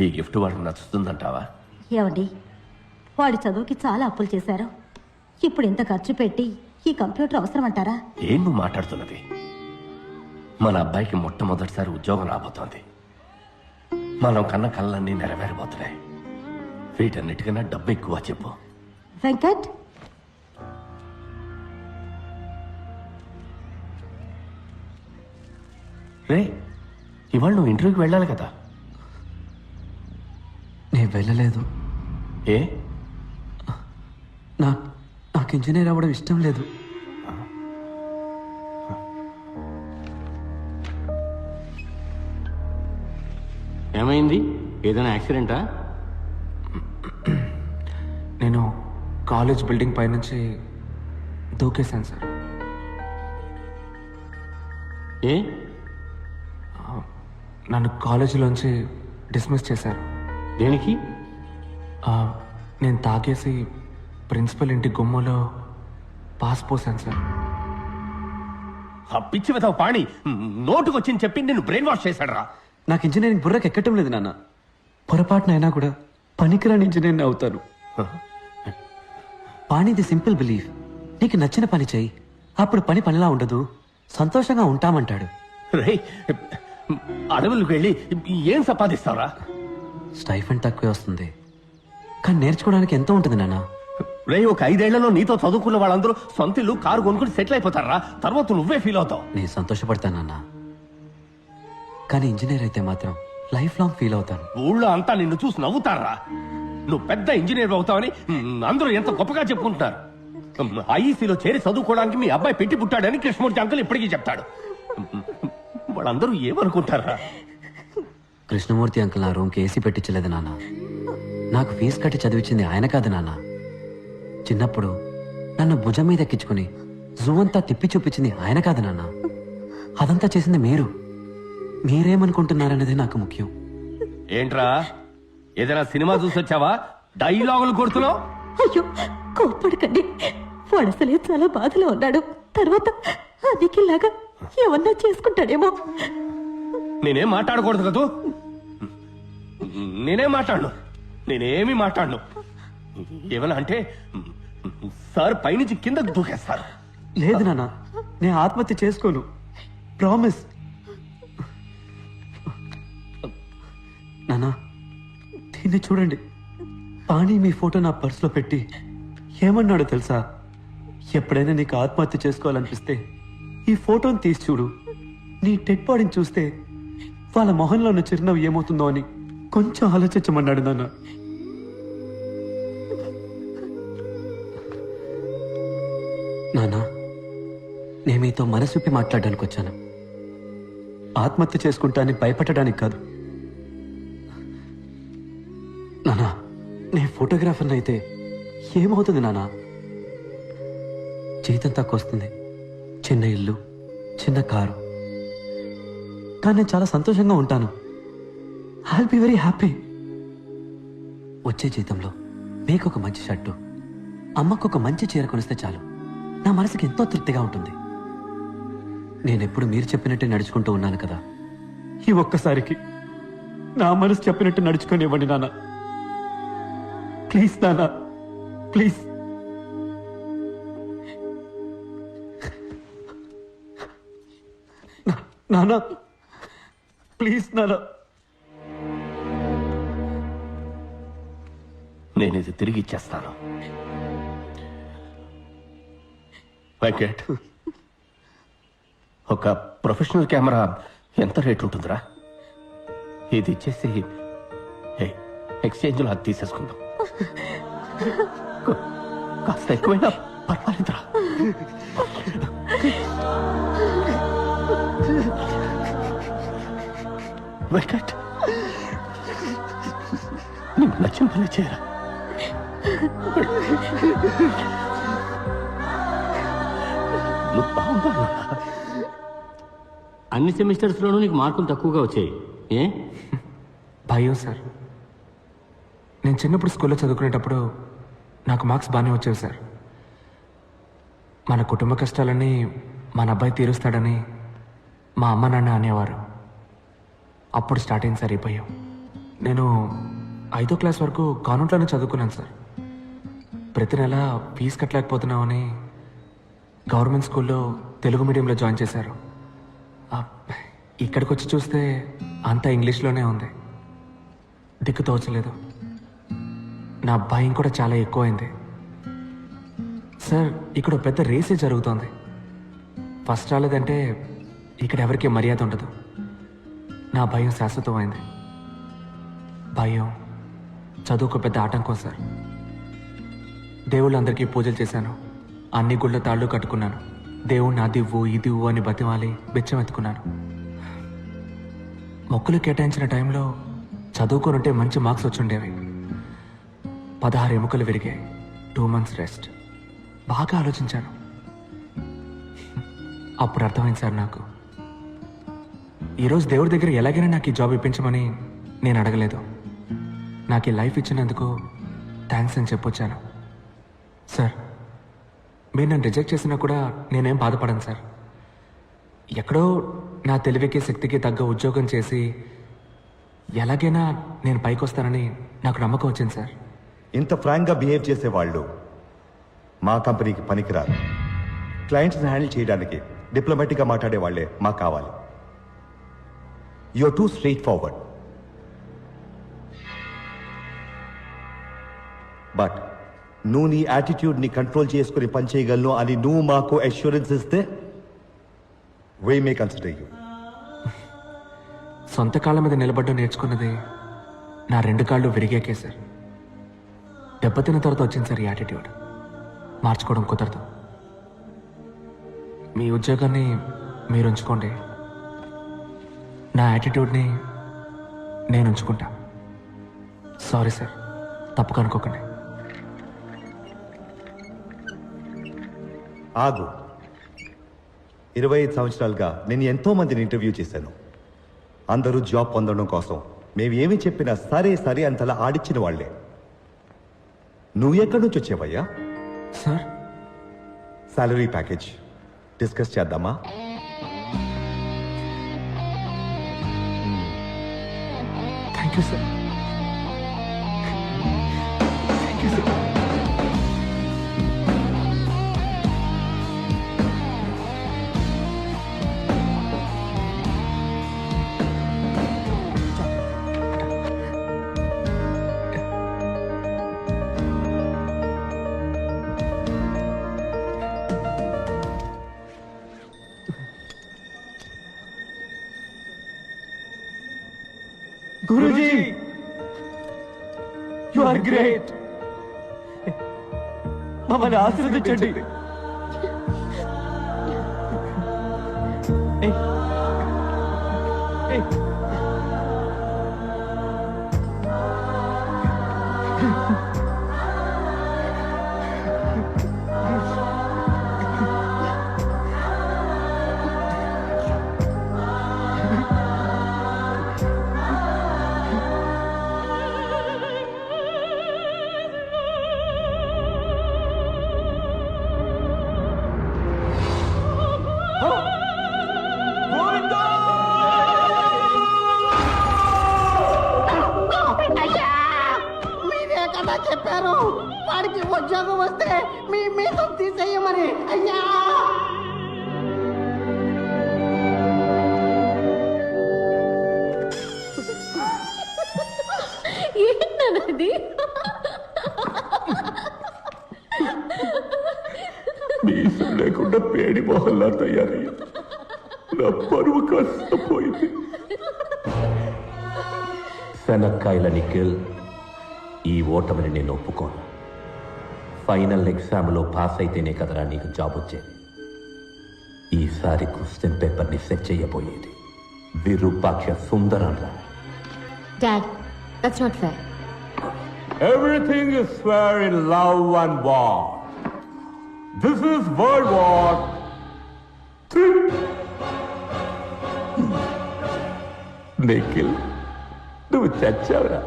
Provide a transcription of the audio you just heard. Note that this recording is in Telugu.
ఈ గిఫ్ట్ వాడికి నచ్చుతుందంటావా? ఏమండి? వాడి చదువుకి చాలా అప్పులు చేశారు. ఇప్పుడు ఇంత ఖర్చు పెట్టి ఈ కంప్యూటర్ అవసరం అంటారా ఏం నువ్వు మాట్లాడుతున్నది? మన అబ్బాయికి మొట్టమొదటిసారి ఉద్యోగం రాబోతోంది. మనం కన్న కళ్ళన్నీ నెరవేరబోతున్నాయి. వీటన్నిటికన్నా డబ్బు ఎక్కువ చెప్పు. వెంకట్? రే ఇవాళ నువ్వు ఇంటర్వ్యూకి వెళ్ళాలి కదా? వెళ్ళలేదు. ఏ? నా నాకు ఇంజనీర్ అవ్వడం ఇష్టం లేదు. ఏమైంది? ఏదైనా యాక్సిడెంటా? నేను కాలేజ్ బిల్డింగ్ పైనుంచి దూకేశాను సార్. ఏ? నన్ను కాలేజీలోంచి డిస్మిస్ చేశారు. దేనికి? ఆ, నేను తాగేసి ప్రిన్సిపల్ ఇంటి గుమ్మలో పాస్ పోసాను సార్. ఆ పిచ్చి విధవ పాణి నోటుకొచ్చింది చెప్పి నిన్ను బ్రెయిన్ వాష్ చేశాడు రా నాకు ఇంజనీరింగ్ బుర్రకు ఎక్కటం లేదు నాన్న పొరపాటునైనా కూడా పనికిరాని ఇంజనీర్ని అవుతాను. పాణిది సింపుల్ బిలీఫ్. నీకు నచ్చిన పని చేయి. అప్పుడు పని పనిలా ఉండదు. సంతోషంగా ఉంటామంటాడు. రే అడవులకు వెళ్ళి ఏం సంపాదిస్తావురా? స్టైఫండ్ తక్కువే వస్తుంది. కానీ నేర్చుకోవడానికి ఎంతో ఉంటుంది నాన్న? రే ఒక ఐదేళ్ళలో నీతో చదువుకున్న వాళ్ళందరూ సొంత ఇల్లు కారు కొనుక్కుని సెటిల్ అయిపోతారా? తర్వాత నువ్వే ఫీల్ అవుతావు. నేను సంతోషపడతానన్నా కానీ ఇంజనీర్ అయితే మాత్రం లైఫ్ లాంగ్ ఫీల్ అవుతాను. ఊళ్ళో అంతా నిన్ను చూసి నవ్వుతారా? నువ్వు పెద్ద ఇంజనీర్ అవుతావని అందరూ ఎంత గొప్పగా చెప్పుకుంటున్నారు. ఐఈసీలో చేరి చదువుకోవడానికి మీ అబ్బాయి పెట్టి పుట్టాడని కృష్ణమూర్తి అంకుల్ ఇప్పటికీ చెప్తాడు. వాళ్ళందరూ ఏమనుకుంటారా? కృష్ణమూర్తి అంకుల్ నా రూమ్కి ఏసీ పెట్టించలేదు నాన్న. నాకు ఫీజు కట్టి చదివించింది ఆయన కాదు నాన్న. చిన్నప్పుడు నన్ను భుజం మీద ఎక్కించుకుని జూ అంతా తిప్పి చూపించింది ఆయన కాదు నాన్న. అదంతా చేసింది మీరు. మీరేమనుకుంటున్నారనేది నాకు ముఖ్యం. ఏంట్రా? ఏదైనా సినిమా చూసి వచ్చావా డైలాగులు కొడుతున్నావు? అయ్యో కోప్పడకండి. వాడు అసలే చాలా బాధలో ఉన్నాడు. తర్వాత అదికిలాగా ఏమన్నా చేసుకుంటాడేమో. నేనేం మాట్లాడకూడదు కదూ? నేనేం మాట్లాడను? నేనేమి మాట్లాడను. ఏమన్నా అంటే సార్ పైనుంచి కిందకు దూకేస్తారు. లేదు నాన్న నేను ఆత్మహత్య చేసుకోను. ప్రామిస్ నానా దీన్ని చూడండి. పాణి మీ ఫోటో నా పర్సులో పెట్టి ఏమన్నాడో తెలుసా? ఎప్పుడైనా నీకు ఆత్మహత్య చేసుకోవాలనిపిస్తే ఈ ఫోటోని తీసి చూడు. నీ డెడ్ బాడీని చూస్తే వాళ్ళ మొహంలో ఉన్న చిరునవ్వు ఏమవుతుందో అని కొంచెం ఆలోచించమన్నాడు నాన్న. నాన్న నేను మీతో మనసుపి మాట్లాడడానికి వచ్చాను. ఆత్మహత్య చేసుకుంటా అని భయపడడానికి కాదు. నానా నేను ఫోటోగ్రాఫర్ని అయితే ఏమవుతుంది నానా జీతం తక్కువ వస్తుంది. చిన్న ఇల్లు చిన్న కారు. కానీ నేను చాలా సంతోషంగా ఉంటాను. ఐ బి వెరీ హ్యాపీ వచ్చే జీతంలో మీకు ఒక మంచి షర్టు అమ్మకు ఒక మంచి చీర కొనిస్తే చాలు. నా మనసుకి ఎంతో తృప్తిగా ఉంటుంది. నేనెప్పుడు మీరు చెప్పినట్టే నడుచుకుంటూ ఉన్నాను కదా. ఈ ఒక్కసారికి నా మనసు చెప్పినట్టు నడుచుకొని ఇవ్వండి నాన్న. ప్లీజ్ నాన్న ప్లీజ్. నా- నాన్న. ప్లీజ్ నాన్న. నేను ఇది తిరిగి ఇచ్చేస్తాను. వెంకట్ ఒక ప్రొఫెషనల్ కెమెరా ఎంత రేట్ ఉంటుందిరా? ఇది ఇచ్చేసి ఎక్స్చేంజ్లో అది తీసేసుకుందాం. కాస్త ఎక్కువైనా పర్వాలేదురా. వెంకట్ నీకు నచ్చిన పని చేయరా నువ్వు అన్ని సెమిస్టర్స్లోనూ నీకు మార్కులు తక్కువగా వచ్చాయి. ఏ? భయం సార్. నేను చిన్నప్పుడు స్కూల్లో చదువుకునేటప్పుడు నాకు మార్క్స్ బాగానే వచ్చేవి సార్. మన కుటుంబ కష్టాలన్నీ మన అబ్బాయి తీరుస్తాడని మా అమ్మ నాన్న అనేవారు. అప్పుడు స్టార్ట్ అయింది సార్ ఈ భయం నేను ఐదో క్లాస్ వరకు కాన్వెంట్లోనే చదువుకున్నాను సార్. ప్రతి నెల ఫీజు కట్టలేకపోతున్నామని గవర్నమెంట్ స్కూల్లో తెలుగు మీడియంలో జాయిన్ చేశారు. ఇక్కడికి వచ్చి చూస్తే అంతా ఇంగ్లీష్లోనే ఉంది. దిక్కు తోచలేదు. నా భయం కూడా చాలా ఎక్కువైంది. సార్ ఇక్కడ ఒక పెద్ద రేసే జరుగుతోంది. ఫస్ట్ రాలేదంటే ఇక్కడ ఎవరికి మర్యాద ఉండదు. నా భయం శాశ్వతమైంది. భయం చదువుకు పెద్ద ఆటంకం సార్. దేవుళ్ళందరికీ పూజలు చేశాను. అన్ని గుళ్ళ తాళ్ళు కట్టుకున్నాను. దేవుణ్ణి అదివ్వు ఇదివ్వు అని బతిమాలి బెచ్చం ఎత్తుకున్నాను మొక్కులు కేటాయించిన టైంలో చదువుకునుంటే మంచి మార్క్స్ వచ్చుండేవి. పదహారు ఎముకలు విరిగాయి. Two months rest. బాగా ఆలోచించాను. అప్పుడు అర్థమైంది సార్ నాకు. ఈరోజు దేవుడి దగ్గర ఎలాగైనా నాకు ఈ జాబ్ ఇప్పించమని నేను అడగలేదు. నాకు ఈ లైఫ్ ఇచ్చినందుకు థ్యాంక్స్ అని చెప్పొచ్చాను. సార్ మీరు నన్ను రిజెక్ట్ చేసినా కూడా నేనేం బాధపడను సార్. ఎక్కడో నా తెలివికి శక్తికి తగ్గ ఉద్యోగం చేసి ఎలాగైనా నేను పైకి వస్తానని నాకు నమ్మకం వచ్చింది సార్. ఇంత ఫ్రాంక్గా బిహేవ్ చేసే వాళ్ళు మా కంపెనీకి పనికిరారు. క్లయింట్స్ని హ్యాండిల్ చేయడానికి డిప్లొమాటిక్గా మాట్లాడే వాళ్ళే మాకు కావాలి. You're two straightforward. Forward but నువ్వు నీ యాటిట్యూడ్ని కంట్రోల్ చేసుకుని పనిచేయగలను అని నువ్వు మాకు అష్యూరెన్స్ ఇస్తే వే మే కన్సిడర్ యూ సొంత కాళ్ళ మీద నిలబడ్డం నేర్చుకున్నది నా రెండు కాళ్ళు విరిగాకే సార్. దెబ్బతిన్న తర్వాత వచ్చింది సార్ ఈ యాటిట్యూడ్ మార్చుకోవడం కుదరదు. మీ ఉద్యోగాన్ని మీరు ఉంచుకోండి. నా యాటిట్యూడ్ని నేను ఉంచుకుంటా. సారీ సార్ తప్పుగా అనుకోకండి ఆగు. ఇరవై ఐదు సంవత్సరాలుగా నేను ఎంతో మందిని ఇంటర్వ్యూ చేశాను. అందరూ జాబ్ పొందడం కోసం. మేము ఏమి చెప్పినా సరే సరే అంతలా ఆడిచ్చిన వాళ్ళే. నువ్వు ఎక్కడి నుంచి వచ్చావయ్యా? సార్ సాలరీ ప్యాకేజ్ డిస్కస్ చేద్దామా? Thank you Guruji you are great మమ్మల్ని ఆశీర్వదించండి. మీ మీద తీసేయమని అయ్యా! ఏంటన్నది లేకుండా పేడి మొహల్లా తయారయ్యా. నా పరువు కాస్త పోయింది శనక్కాయల నిఖిల్ ఈ ఓటమిని నేను ఒప్పుకోను. ఫైనల్ ఎగ్జామ్లో పాస్ అయితేనే కదరా నీకు జాబ్ వచ్చేది. ఈసారి క్వశ్చన్ పేపర్ని సెట్ చేయబోయేది. విరూపాక్ష సుందరం రా. Dad that's not fair everything is fair in love and war this is world war Nikhil నువ్వు చచ్చావురా.